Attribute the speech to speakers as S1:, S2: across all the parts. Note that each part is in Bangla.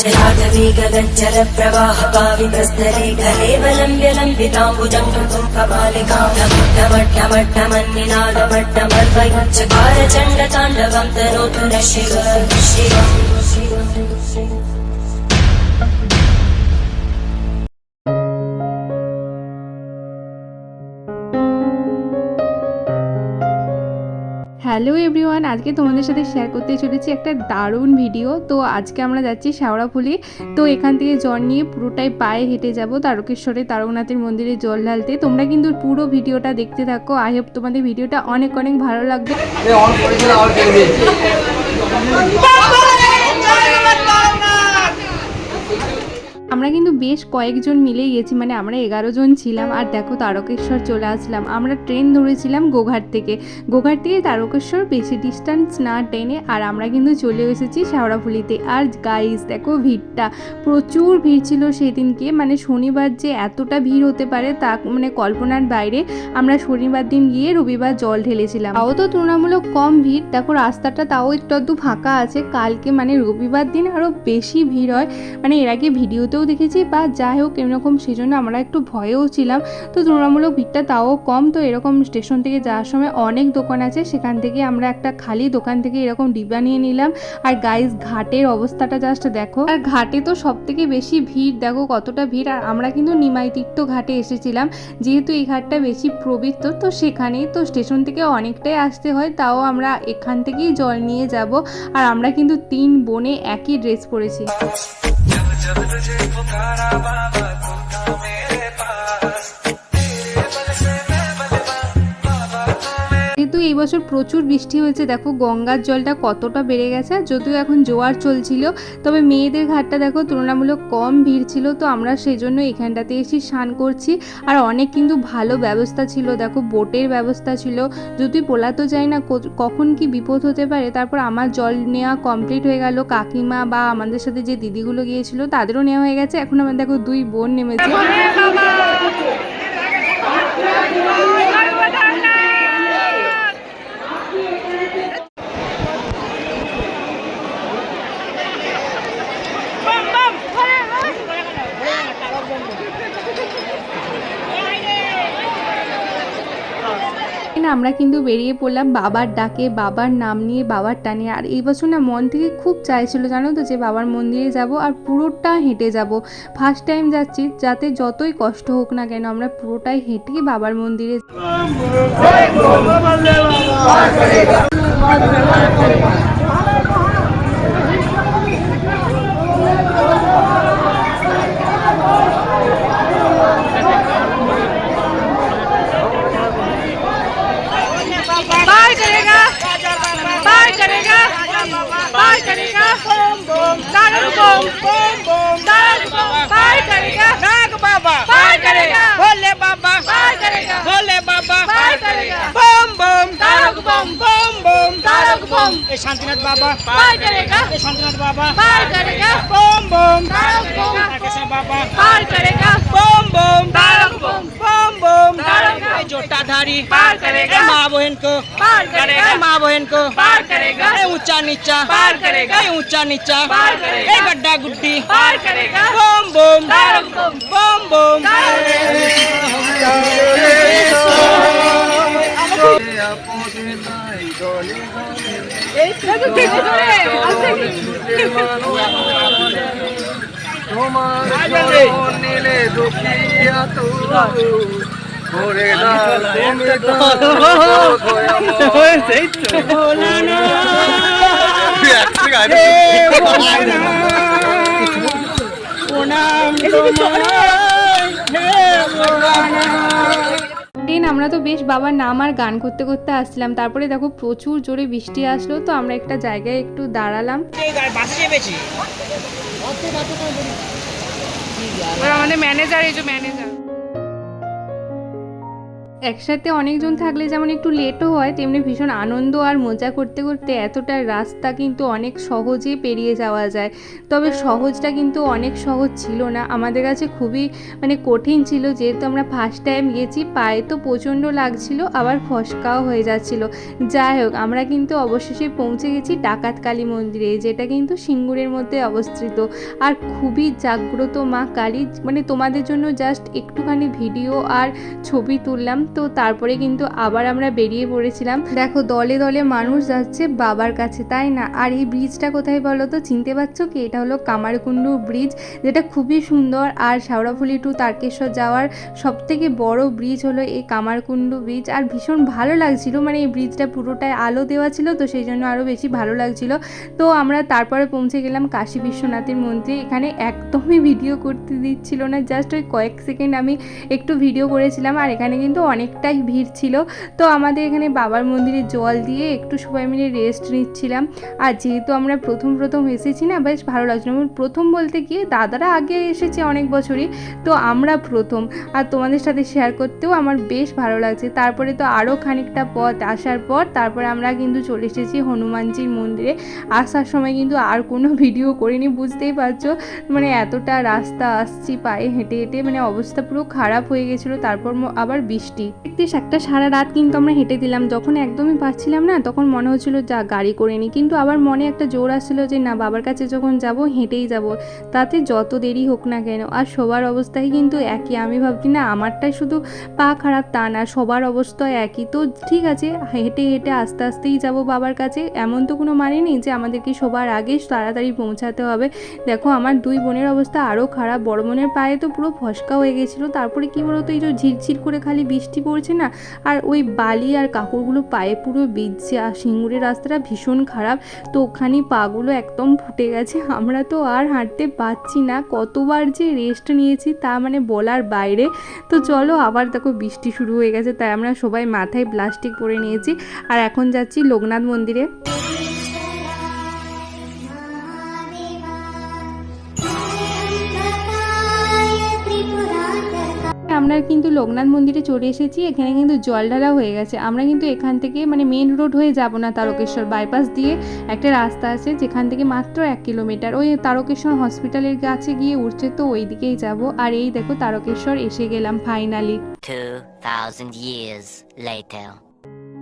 S1: चलागवी गगज्जल प्रवाह पावितस्तरे गलेवलम्ब्य लम्बिताम्बुजम् कृतुम् कपालिकाम् डमड्डमड्डमड्डमन्निनादमड्डमर्वयुच्चकार चण्ड ताण्डवम् तनोतु न शिव शिव
S2: হ্যালো এভরিওয়ান আজকে তোমাদের সাথে শেয়ার করতে চলেছি একটা দারুণ ভিডিও তো আজকে আমরা যাচ্ছি শাওড়াফুলি তো এখান থেকে জল নিয়ে পুরোটাই পায়ে হেঁটে যাব তারকেশ্বরে তারকনাথের মন্দিরে জল ঢালতে। তোমরা কিন্তু পুরো ভিডিওটা দেখতে থাকো। আই হোপ তোমাদের ভিডিওটা অনেক অনেক ভালো লাগবে। আমরা কিন্তু বেশ কয়েকজন মিলেই গেছি মানে আমরা এগারো জন ছিলাম আর দেখো তারকেশ্বর চলে আসলাম। আমরা ট্রেন ধরেছিলাম গোঘাট থেকে। গোঘাট থেকে তারকেশ্বর বেশি ডিস্টেন্স না ট্রেনে আর আমরা কিন্তু চলে এসেছি শেওড়াফুলিতে। আর গাইস দেখো ভিড়টা। প্রচুর ভিড় ছিল সেদিনকে মানে শনিবার যে এতটা ভিড় হতে পারে তা মানে কল্পনার বাইরে। আমরা শনিবার দিন গিয়ে রবিবার জল ঢেলেছিলাম। তাও তো তুলনামূলক কম ভিড়। দেখো রাস্তাটা তাও একটু আধটু ফাঁকা আছে। কালকে মানে রবিবার দিন আরও বেশি ভিড় হয়। মানে এর আগে ভিডিওতেও দেখেছি বা যাই হোক, এরকম সেজন্য আমরা একটু ভয়েও ছিলাম। তো তুলনামূলক ভিড়টা তাও কম। তো এরকম স্টেশন থেকে যাওয়ার সময় অনেক দোকান আছে। সেখান থেকে আমরা একটা খালি দোকান থেকে এরকম ডিব্বা নিয়ে নিলাম। আর গাইস ঘাটের অবস্থাটা জাস্ট দেখো। আর ঘাটে তো সব থেকে বেশি ভিড়, দেখো কতটা ভিড়। আর আমরা কিন্তু নিমাই তীর্থ ঘাটে এসেছিলাম। যেহেতু এই ঘাটটা বেশি পবিত্র, তো সেখানেই তো স্টেশন থেকে অনেকটাই আসতে হয়। তাও আমরা এখান থেকেই জল নিয়ে যাব। আর আমরা কিন্তু তিন বোনে একই ড্রেস পরেছি। যেহেতু এই বছর প্রচুর বৃষ্টি হয়েছে। দেখো, গঙ্গার জলটা কতটা বেড়ে গেছে যদিও এখন জোয়ার চলছিল, তবে মেয়েদের ঘাটটা দেখো তুলনামূলক কম ভিড় ছিল, তো আমরা সেই জন্য এখানটাতে এসে স্নান করছি। আর অনেক কিন্তু ভালো ব্যবস্থা ছিল, দেখো বোটের ব্যবস্থা ছিল। যদি পোলাতো যায় না কখন কি বিপদ হতে পারে, তারপর আমার জল নেওয়া কমপ্লিট হয়ে গেল। কাকিমা বা আমাদের সাথে যে দিদিগুলো গিয়েছিল, তাদেরও নেওয়া হয়ে গেছে। এখন আমার দেখো দুই বোন নেমেছে। আমরা কিন্তু বেরিয়ে পড়লাম বাবার ডাকে বাবার নাম নিয়ে বাবার টানে আর এই বছর না মন থেকে খুব চাইছিল জানো তো যে বাবার মন্দিরে যাব আর পুরোটা হেঁটে যাব ফার্স্ট টাইম যাচ্ছি যাতে যতই কষ্ট হোক না কেন আমরা পুরোটাই হেঁটে বাবার মন্দিরে
S3: बम शांतिनाथ बाबा। बाय करेगा। शांतिनाथ बाबा। बाय करेगा। बम बम। बम। बाबा। बाय करेगा। बम बम। बम। बम बम। बम। जोटाधारी। पार करेगा। माँ बहन को। पार करेगा। माँ बहन को। पार करेगा। ऊँचा नीचा। पार करेगा। ऊँचा नीचा। पार करेगा। गड्ढा गुड्डी। पार करेगा। बम बम। बम बम।
S4: তোমার নিলে দুঃখিয়া তো করে দাও তুমি
S2: দেন আমরা তো বেশ বাবার নাম আর গান করতে করতে আসছিলাম। তারপরে দেখো প্রচুর জোরে বৃষ্টি আসলো তো আমরা একটা জায়গায় একটু দাঁড়ালাম। আমাদের ম্যানেজার এই যে ম্যানেজার একসাথে অনেকজন থাকলে যেমন একটু লেটও হয়, তেমনি ভীষণ আনন্দ আর মজা করতে করতে এতটা রাস্তা কিন্তু অনেক সহজে পেরিয়ে যাওয়া যায়। তবে সহজটা কিন্তু অনেক সহজ ছিল না। আমাদের কাছে খুবই মানে কঠিন ছিল। যেহেতু আমরা ফার্স্ট টাইম গেছি, পায়ে তো প্রচণ্ড লাগছিল, আবার ফসকাও হয়ে যাচ্ছিল। যাই হোক, আমরা কিন্তু অবশেষে পৌঁছে গেছি ডাকাত কালী মন্দিরে, যেটা কিন্তু সিঙ্গুরের মধ্যে অবস্থিত। আর খুবই জাগ্রত মা কালী মানে তোমাদের জন্য জাস্ট একটুখানি ভিডিও আর ছবি তুললাম। তো তারপরে কিন্তু আবার আমরা বেরিয়ে পড়েছিলাম। দেখো, দলে দলে মানুষ যাচ্ছে বাবার কাছে, তাই না? আর এই ব্রিজটা কোথায় বলো তো? চিনতে পারছ কি? এটা হলো কামারকুণ্ডু ব্রিজ যেটা খুবই সুন্দর। আর শাওড়াফুলি টু তারকেশ্বর যাওয়ার সব থেকে বড় ব্রিজ হলো এই কামারকুণ্ডু ব্রিজ আর ভীষণ ভালো লাগছিল মানে এই ব্রিজটা পুরোটাই আলো দেওয়া ছিল, তো সেই জন্য আরও বেশি ভালো লাগছিল। তো আমরা তারপরে পৌঁছে গেলাম কাশী বিশ্বনাথের মন্দিরে। এখানে একদমই ভিডিও করতে দিচ্ছিল না জাস্ট ওই কয়েক সেকেন্ড আমি একটু ভিডিও করেছিলাম। আর এখানে কিন্তু অনেকটাই ভিড় ছিল। তো আমাদের এখানে বাবার মন্দিরে জল দিয়ে একটু সবাই মিলে রেস্ট নিচ্ছিলাম। আর যেহেতু আমরা প্রথম প্রথম এসেছি না, বেশ ভালো লাগছিল। প্রথম বলতে গিয়ে দাদারা আগে এসেছে অনেক বছরই, তো আমরা প্রথম। আর তোমাদের সাথে শেয়ার করতেও আমার বেশ ভালো লাগছে। তারপরে তো আরও খানিকটা পথ আসার পর, তারপরে আমরা কিন্তু চলে এসেছি হনুমানজির মন্দিরে। আসার সময় কিন্তু আর কোনো ভিডিও করিনি, বুঝতেই পারছ? মানে এতটা রাস্তা আসছি, পায়ে হেঁটে হেঁটে মানে অবস্থা পুরো খারাপ হয়ে গেছিল। তারপর আবার বৃষ্টি। বেশ একটা সারা রাত কিন্তু আমরা হেঁটে দিলাম। যখন একদমই পাচ্ছিলাম না, তখন মনে হচ্ছিল যা গাড়ি করে নিই। কিন্তু আবার মনে একটা জোর আসছিল যে, না, বাবার কাছে যখন যাব, হেঁটেই যাব। তাতে যত দেরি হোক না কেন। আর সবার অবস্থাই কিন্তু একই। আমি ভাবছি, না, আমারটাই শুধু পা খারাপ তা না, সবার অবস্থা একই। তো ঠিক আছে, হেঁটে হেঁটে আস্তে আস্তেই যাব বাবার কাছে। এমন তো কোনো মানে নেই যে, আমাদেরকে সবার আগে তাড়াতাড়ি পৌঁছাতে হবে। দেখো, আমার দুই বোনের অবস্থা আরও খারাপ। বড় বোনের পায়ে তো পুরো ফসকা হয়ে গেছিল। তারপরে কি বলতো, এই যে ঝিরঝির করে খালি বৃষ্টি পড়ছে না? আর ওই বালি আর কাপড়গুলো পায়ে পুরো বিজছে আর সিঙ্গুরের রাস্তাটা ভীষণ খারাপ। তো ওখানে পাগুলো একদম ফুটে গেছে। আমরা তো আর হাঁটতে পারছি না। কতবার যে রেস্ট নিয়েছি তা মানে বলার বাইরে। তো চলো আবার দেখো বৃষ্টি শুরু হয়ে গেছে। তাই আমরা সবাই মাথায় প্লাস্টিক পরে নিয়েছি। আর এখন যাচ্ছি লোকনাথ মন্দিরে। আমরা কিন্তু লোকনাথ মন্দিরে চলে এসেছি এখানে কিন্তু জল ঢালা হয়ে গেছে। আমরা কিন্তু এখান থেকে মানে মেন রোড হয়ে যাব না তারকেশ্বর বাইপাস দিয়ে। একটা রাস্তা আছে যেখান থেকে মাত্র এক কিলোমিটার ওই তারকেশ্বর হসপিটালের কাছে গিয়ে উঠছে তো ওই দিকেই যাব। আর এই দেখো তারকেশ্বর এসে গেলাম ফাইনালি
S5: 2,000 years later.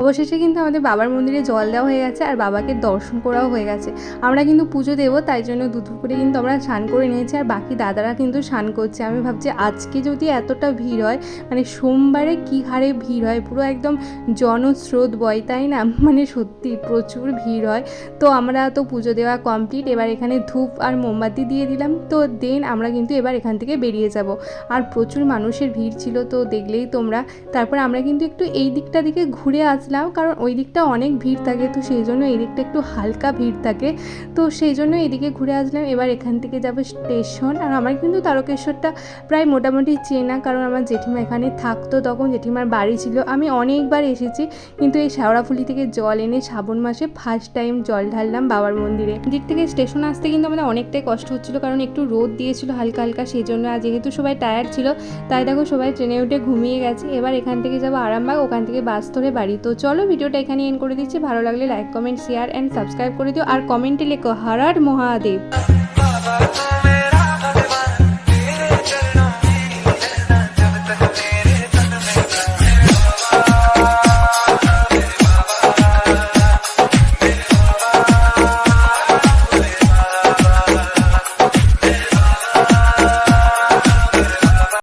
S2: অবশেষে কিন্তু আমাদের বাবার মন্দিরে জল দেওয়া হয়ে গেছে আর বাবাকে দর্শন করাও হয়ে গেছে। আমরা কিন্তু পুজো দেবো, তাই জন্য দুধ কিন্তু আমরা স্নান করে নিয়েছি আর বাকি দাদারা কিন্তু স্নান করছে। আমি ভাবছি আজকে যদি এতটা ভিড় হয় মানে সোমবারে কী হারে ভিড় হয়? পুরো একদম জনস্রোত বয়, তাই না? মানে সত্যি প্রচুর ভিড় হয়। তো আমরা তো পুজো দেওয়া কমপ্লিট, এবার এখানে ধূপ আর মোমবাতি দিয়ে দিলাম। তো দেন আমরা কিন্তু এবার এখান থেকে বেরিয়ে যাব। আর প্রচুর মানুষের ভিড় ছিল, তো দেখলেই তোমরা। তারপর আমরা কিন্তু একটু এই দিকটা দিকে ঘুরে আসলাম, কারণ ওই দিকটা অনেক ভিড় থাকে, তো সেই জন্য এই দিকটা একটু হালকা ভিড় থাকে। তো সেই জন্য এদিকে ঘুরে আসলাম। এবার এখান থেকে যাব স্টেশন। আর আমার কিন্তু তারকেশ্বরটা প্রায় মোটামুটি চেনা, কারণ আমার জেঠিমা এখানে থাকতো তখন, জেঠিমার বাড়ি ছিল। আমি অনেকবার এসেছি, কিন্তু এই শেওড়াফুলি থেকে জল এনে শ্রাবণ মাসে ফার্স্ট টাইম জল ঢাললাম বাবার মন্দিরে। দিক থেকে স্টেশন আসতে কিন্তু আমাদের অনেকটাই কষ্ট হচ্ছিল, কারণ একটু রোদ দিয়েছিল হালকা হালকা, সেই জন্য আর যেহেতু সবাই টায়ার্ড ছিল, তাই দেখো সবাই ট্রেনে উঠে ঘুমিয়ে গেছে। এবার এখান থেকে যাব আরামবাগ, ওখান থেকে বাস ধরে বাড়ি। তো চলো ভিডিওটা এখানে এন করে দিচ্ছি। ভালো লাগলে like comment share and subscribe করে দিও। আর কমেন্টে লেখো, হারার মহাদেব।